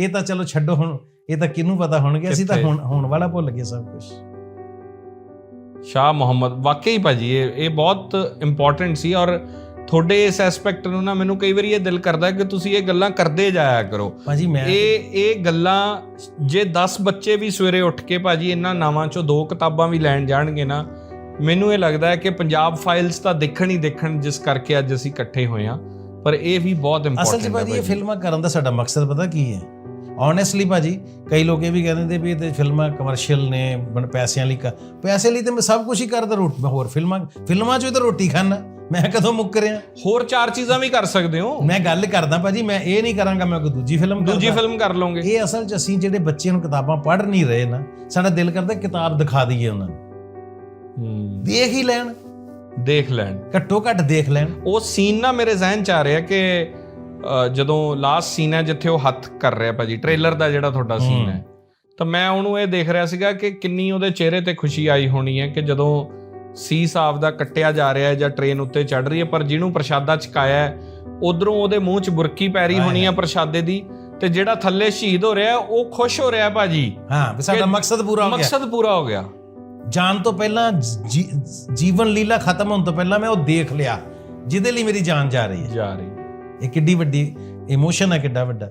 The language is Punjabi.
ਇਹ ਤਾਂ ਚਲੋ ਛੱਡੋ ਹੁਣ ਇਹ ਤਾਂ ਕਿਹਨੂੰ ਪਤਾ ਹੋਣਗੇ? ਅਸੀਂ ਤਾਂ? ਹੁਣ ਹੋਣ ਵਾਲਾ ਭੁੱਲ ਗਏ ਸਭ ਕੁਝ ਸ਼ਾਹ ਮੁਹੰਮਦ ਵਾਕਈ ਭਾਜੀ ਇਹ ਇਹ ਬਹੁਤ ਇੰਪੋਰਟੈਂਟ ਸੀ ਔਰ ਤੁਹਾਡੇ ਇਸ ਐਸਪੈਕਟ ਨੂੰ ਨਾ ਮੈਨੂੰ ਕਈ ਵਾਰੀ ਇਹ ਦਿਲ ਕਰਦਾ ਕਿ ਤੁਸੀਂ ਇਹ ਗੱਲਾਂ ਕਰਦੇ ਜਾਇਆ ਕਰੋ। ਭਾਜੀ ਮੈਂ ਇਹ ਇਹ ਗੱਲਾਂ ਜੇ 10 ਬੱਚੇ ਵੀ ਸਵੇਰੇ ਉੱਠ ਕੇ ਭਾਜੀ ਇਹਨਾਂ ਨਾਵਾਂ ਚੋਂ ਦੋ ਕਿਤਾਬਾਂ ਵੀ ਲੈਣ ਜਾਣਗੇ ਨਾ ਮੈਨੂੰ ਇਹ ਲੱਗਦਾ ਹੈ ਕਿ ਪੰਜਾਬ ਫਾਈਲਸ ਤਾਂ ਦੇਖਣ ਹੀ ਦੇਖਣ ਜਿਸ ਕਰਕੇ ਅੱਜ ਅਸੀਂ ਇਕੱਠੇ ਹੋਏ ਆ ਪਰ ਇਹ ਵੀ ਬਹੁਤ ਅਸਲ 'ਚ ਇੰਪੋਰਟੈਂਟ ਹੈ ਭਾਜੀ ਇਹ ਭਾਜੀ। ਫਿਲਮਾਂ ਕਰਨ ਦਾ ਸਾਡਾ ਮਕਸਦ ਪਤਾ ਕੀ ਹੈ? ਓਨੈਸਟਲੀ ਭਾਜੀ ਕਈ ਲੋਕ ਇਹ ਵੀ ਕਹਿੰਦੇ ਨੇ ਵੀ ਇਹ ਤੇ ਫਿਲਮਾਂ ਕਮਰਸ਼ੀਅਲ ਨੇ ਬਣ ਪੈਸਿਆਂ ਲਈ ਕਰ ਪੈਸੇ ਲਈ ਤੇ ਮੈਂ ਸਭ ਕੁਝ ਹੀ ਕਰਦਾ ਰੋਟੀ ਮੈਂ ਹੋਰ ਫਿਲਮਾਂ ਫਿਲਮਾਂ 'ਚੋਂ ਤਾਂ ਰੋਟੀ ਖਾਣਾ ਮੈਂ ਕਦੋਂ ਮੁੱਕ ਰਿਹਾ? ਹੋਰ ਚਾਰ ਚੀਜ਼ਾਂ ਵੀ ਕਰ ਸਕਦੇ ਹੋ। ਮੈਂ ਗੱਲ ਕਰਦਾ ਭਾਜੀ ਮੈਂ ਇਹ ਨਹੀਂ ਕਰਾਂਗਾ ਮੈਂ ਕੋਈ ਦੂਜੀ ਫਿਲਮ ਦੂਜੀ। ਫਿਲਮ ਕਰ ਲਓਗੇ। ਇਹ ਅਸਲ 'ਚ ਅਸੀਂ ਜਿਹੜੇ ਬੱਚਿਆਂ ਨੂੰ ਕਿਤਾਬਾਂ ਪੜ੍ਹ ਨਹੀਂ ਰਹੇ ਨਾ ਸਾਡਾ ਦਿਲ ਕਰਦਾ ਕਿਤਾਬ ਦਿਖਾ ਦਈਏ ਉਹਨਾਂ ਨੂੰ। ਹੂੰ, ਦੇਖ ਹੀ ਲੈਣ। ਦੇਖ ਲੈਣ। ਘੱਟੋ ਘੱਟ ਦੇਖ ਲੈਣ। ਉਹ ਸੀਨ ਨਾ ਮੇਰੇ ਜ਼ਿਹਨ ਚ ਆ ਰਿਹਾ ਕਿ ਜਦੋਂ ਲਾਸਟ ਸੀਨ ਹੈ ਜਿੱਥੇ ਉਹ ਹੱਥ ਕਰ ਰਿਹਾ ਭਾਜੀ ਟ੍ਰੇਲਰ ਦਾ ਜਿਹੜਾ ਤੁਹਾਡਾ ਸੀਨ ਹੂੰ। ਤਾਂ ਮੈਂ ਉਹਨੂੰ ਇਹ ਦੇਖ ਰਿਹਾ ਸੀਗਾ ਕਿ ਕਿੰਨੀ ਉਹਦੇ ਚਿਹਰੇ ਤੇ ਖੁਸ਼ੀ ਆਈ ਹੋਣੀ ਹੈ ਕਿ ਜਦੋਂ ਸੀ ਸਾਹਿਬ ਦਾ ਕੱਟਿਆ ਜਾ ਰਿਹਾ ਹੈ ਜਾਂ ਟ੍ਰੇਨ ਉੱਤੇ ਚੜ ਰਹੀ ਹੈ ਪਰ ਜਿਹਨੂੰ ਪ੍ਰਸ਼ਾਦਾ ਚਕਾਇਆ ਹੈ ਉਧਰੋਂ ਉਹਦੇ ਮੂੰਹ 'ਚ ਬੁਰਕੀ ਪੈ ਰਹੀ ਹੋਣੀ ਹੈ। ਪ੍ਰਸ਼ਾਦੇ ਦੀ ਤੇ ਜਿਹੜਾ ਥੱਲੇ ਸ਼ਹੀਦ ਹੋ ਰਿਹਾ ਉਹ ਖੁਸ਼ ਹੋ ਰਿਹਾ ਭਾਜੀ। ਹਾਂ ਵੀ ਸਾਡਾ ਮਕਸਦ ਪੂਰਾ ਹੋ ਗਿਆ। ਮਕਸਦ ਪੂਰਾ ਹੋ ਗਿਆ। ਜਾਨ ਤੋਂ ਪਹਿਲਾਂ ਜੀਵਨ ਲੀਲਾ ਖਤਮ ਹੋਣ ਤੋਂ ਪਹਿਲਾਂ ਮੈਂ ਉਹ ਦੇਖ ਲਿਆ ਜਿਹਦੇ ਲਈ ਮੇਰੀ ਜਾਨ ਜਾ ਰਹੀ ਹੈ। ਜਾ ਰਹੀ। ਇਹ ਕਿੱਡੀ ਵੱਡੀ ਇਮੋਸ਼ਨ ਹੈ ਕਿੱਡਾ ਵੱਡਾ।